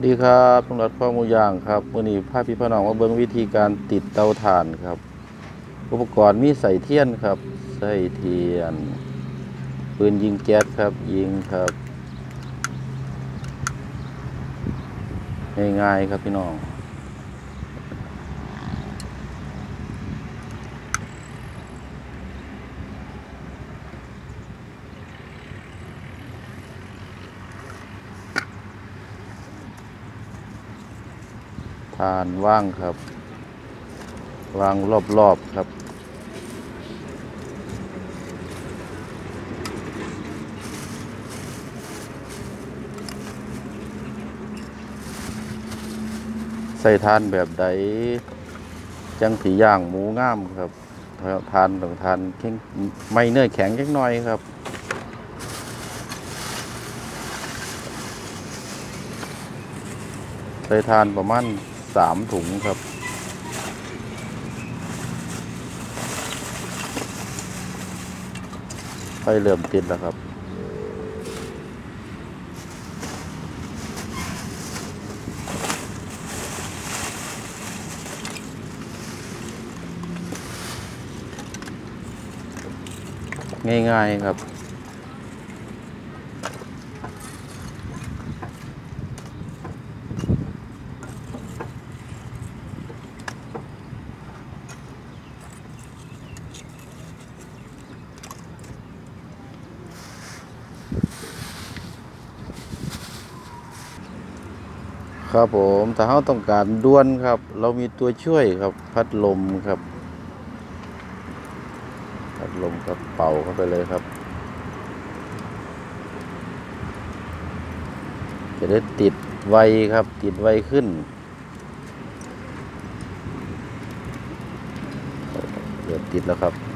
ดีครับตำรวจข้อมูลย่างครับวันนี้พาพี่พ่อน้องมาเบิ้งวิธีการติดเตาถ่านครับ อุปกรณ์มีใส่เทียนครับ ใส่เทียน ปืนยิงแก๊สครับ ยิงครับ ง่ายๆครับพี่น้องานว่างครับ วางรอบๆครับ ใส่ทานแบบใดจังสีย่างหมูง่ามครับทานต้องทานแข็งไม่เนื้อแข็งเล็กน้อยครับใส่ทานประมาณ สามถุงครับ ไฟเริ่มติดแล้วครับง่ายๆครับ ครับผมถ้าเราต้องการด้วนครับ เรามีตัวช่วยครับ พัดลมครับ พัดลมครับเป่าเข้าไปเลยครับ จะได้ติดไวครับ ติดไวขึ้นเดี๋ยวติดแล้วครับ